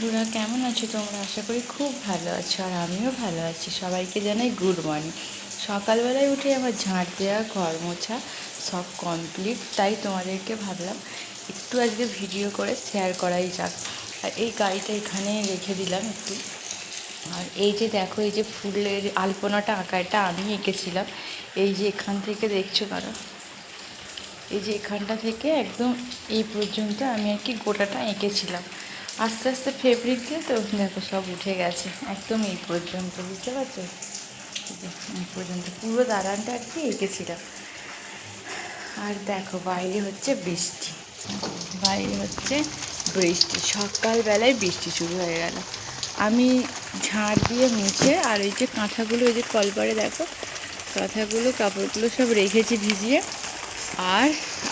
বন্ধুরা কেমন আছো তোমরা? আশা করি খুব ভালো আছো আর আমিও ভালো আছি। সবাইকে জানাই গুড মর্নিং সকালবেলায় উঠে আমার ঝাঁট দেওয়া, ঘর মোছা সব কমপ্লিট তাই তোমাদেরকে ভাবলাম একটু আজকে ভিডিও করে শেয়ার করাই যাক। আর এই গাড়িটা এখানে রেখে দিলাম একটু। আর এই যে দেখো, এই যে ফুলের আলপনাটা আঁকাটা আমি এঁকেছিলাম। এই যে এখান থেকে দেখছ কারও? এই যে এখানটা থেকে একদম এই পর্যন্ত আমি আর কি গোটাটা এঁকেছিলাম। আস্তে আস্তে ফেব্রিক দিয়ে তো দেখো সব উঠে গেছে। একদম এই পর্যন্ত, বুঝতে পারছ? এই পর্যন্ত, পুরো দাঁড়ানটা আর কি এঁকেছিলাম আর দেখো, বাইরে হচ্ছে বৃষ্টি। বাইরে হচ্ছে বৃষ্টি, সকালবেলায় বৃষ্টি শুরু হয়ে গেল। আমি ঝাড় দিয়ে মুছে আর এই যে কাঁথাগুলো, এই যে কলপারে দেখো, কাঁথাগুলো, কাপড়গুলো সব রেখেছি ভিজিয়ে। আর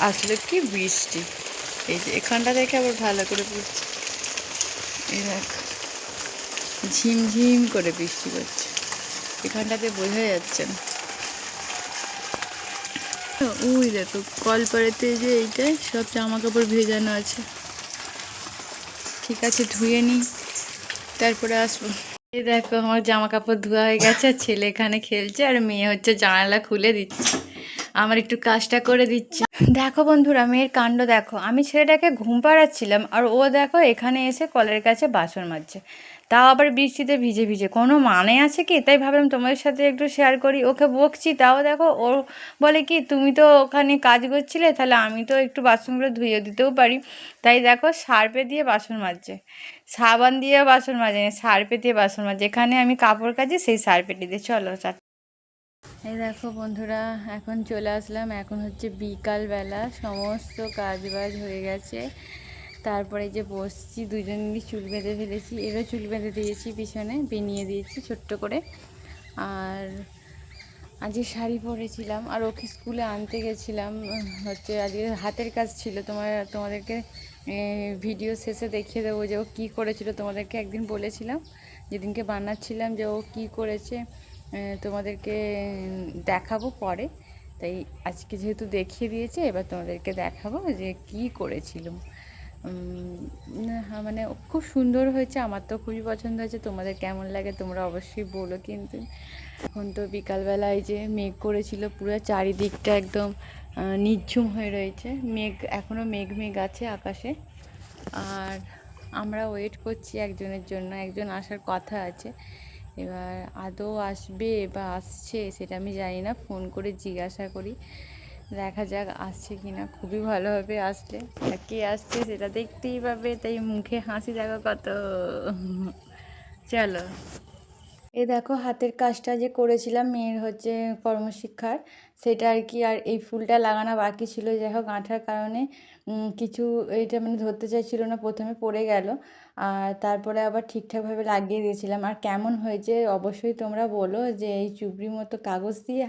আসলে কি বৃষ্টি। এই যে এখানটা দেখে আবার ভালো করে পড়ছে দেখ ঝিমঝিম করে বৃষ্টি পড়ছে। এখানটাতে বোঝা যাচ্ছে না। ওই দেখো, কলপাড়েতে যে এইটাই সব জামা কাপড় ভেজানো আছে। ঠিক আছে, ধুয়ে নিই, তারপরে আসব। এই দেখো, আমার জামা কাপড় ধোয়া হয়ে গেছে ছেলে এখানে খেলছে, আর মেয়ে হচ্ছে জানালা খুলে দিচ্ছে। আমার একটু কাজটা করে দিচ্ছে। দেখো বন্ধুরা, মেয়ের কাণ্ড দেখো। আমি ছেলেটাকে ঘুম পাড়াচ্ছিলাম আর ও দেখো এখানে এসে কলের কাছে বাসন মাজছে। তাও আবার বৃষ্টিতে ভিজে ভিজে। কোনো মানে আছে কি? তাই ভাবলাম তোমাদের সাথে একটু শেয়ার করি। ওকে বকছি, তাও দেখো ও বলে কি, তুমি তো ওখানে কাজ করছিলে, তাহলে আমি তো একটু বাসনগুলো ধুয়ে দিতেও পারি। তাই দেখো সার্পে দিয়ে বাসন মাজছে। সাবান দিয়ে বাসন মাজে সার্পে দিয়ে বাসন মাজে যেখানে আমি কাপড় কাজি সেই সার্পেটি দিয়ে। চলো এই দেখো বন্ধুরা, এখন চলে আসলাম। এখন হচ্ছে বিকালবেলা, সমস্ত কাজ বাজ হয়ে গেছে। তারপরে যে বসছি দুজন দুজনেরই চুল বেঁধে ফেলেছি। এরও চুল বেঁধে দিয়েছি, পিছনে বেনিয়ে দিয়েছি ছোট্ট করে। আর আজকে শাড়ি পরেছিলাম, আর ওকে স্কুলে আনতে গেছিলাম। হচ্ছে আজকে হাতের কাজ ছিল, তোমার, তোমাদেরকে ভিডিও শেষে দেখিয়ে দেবো যে ও কী করেছিল। তোমাদেরকে একদিন বলেছিলাম, যেদিনকে বানাচ্ছিলাম যে ও কী করেছে। তোমাদেরকে দেখাবো পরে। তাই আজকে যেহেতু দেখিয়ে দিয়েছে, এবার তোমাদেরকে দেখাবো যে কি করেছিলাম মানে খুব সুন্দর হয়েছে, আমার তো খুবই পছন্দ হয়েছে। তোমাদের কেমন লাগে তোমরা অবশ্যই বলো কিন্তু। এখন তো বিকালবেলায় যে মেঘ করেছিল, পুরো চারিদিকটা একদম নিঝুম হয়ে রয়েছে। মেঘ এখনও মেঘ মেঘ আছে আকাশে। আর আমরা ওয়েট করছি একজনের জন্য, একজন আসার কথা আছে। এবার আদৌ আসবে বা আসছে সেটা আমি জানি না, ফোন করে জিজ্ঞাসা করি। দেখা যাক আসছে কি না খুবই ভালোভাবে আসলে। কে আসছে সেটা দেখতেই পাবে, তাই মুখে হাসি দেখো কত। চলো। এ দেখো হাতের কাজটা যে করেছিলাম মেয়ের হচ্ছে কর্মশিক্ষার, সেটা আর কি আর এই ফুলটা লাগানো বাকি ছিল। যাই হোক গাঁঠার কারণে কিছু এটা মানে ধরতে চাইছিল না, প্রথমে পড়ে গেল। আর তারপরে আবার ঠিকঠাকভাবে লাগিয়ে দিয়েছিলাম। আর কেমন হয়েছে অবশ্যই তোমরা বলো যে এই চুবড়ির মতো কাগজ দিয়ে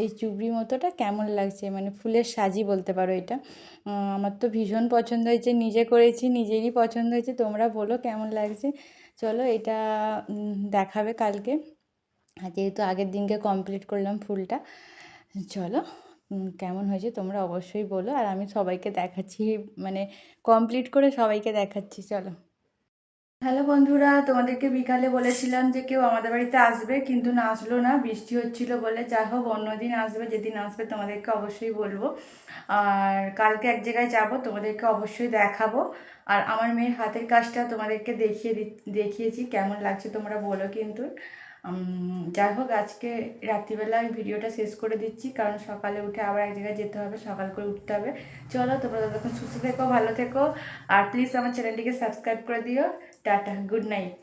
এই চুবড়ি মতোটা কেমন লাগছে? মানে ফুলের সাজি বলতে পারো এটা। আমার তো ভীষণ পছন্দ হয়েছে, নিজে করেছি, নিজেরই পছন্দ হয়েছে, তোমরা বলো কেমন লাগছে? চলো এটা দেখাবে কালকে। আর যেহেতু আগের দিনকে কমপ্লিট করলাম ফুলটা, চলো কেমন হয়েছে তোমরা অবশ্যই বলো। আর আমি সবাইকে দেখাচ্ছি মানে কমপ্লিট করে সবাইকে দেখাচ্ছি, চলো। হ্যালো বন্ধুরা, তোমাদেরকে বিকালে বলেছিলাম যে কেউ আমাদের বাড়িতে আসবে, কিন্তু না আসলো না, বৃষ্টি হচ্ছিল বলে। যা হোক, অন্যদিন আসবে, যেদিন আসবে তোমাদেরকে অবশ্যই বলব। আর কালকে এক জায়গায় যাব, তোমাদেরকে অবশ্যই দেখাবো। আর আমার মেয়ের হাতের কাজটা তোমাদেরকে দেখিয়ে দেখিয়েছি, কেমন লাগছে তোমরা বলো কিন্তু। যাই হোক, আজকে রাত্রিবেলা আমি ভিডিওটা শেষ করে দিচ্ছি, কারণ সকালে উঠে আবার এক জায়গায় যেতে হবে, সকাল করে উঠতে হবে। চলো, তোমরা ততক্ষণ সুস্থ থেকো, ভালো থেকো, আর প্লিজ আমার চ্যানেলটিকে সাবস্ক্রাইব করে দিও। Tata good night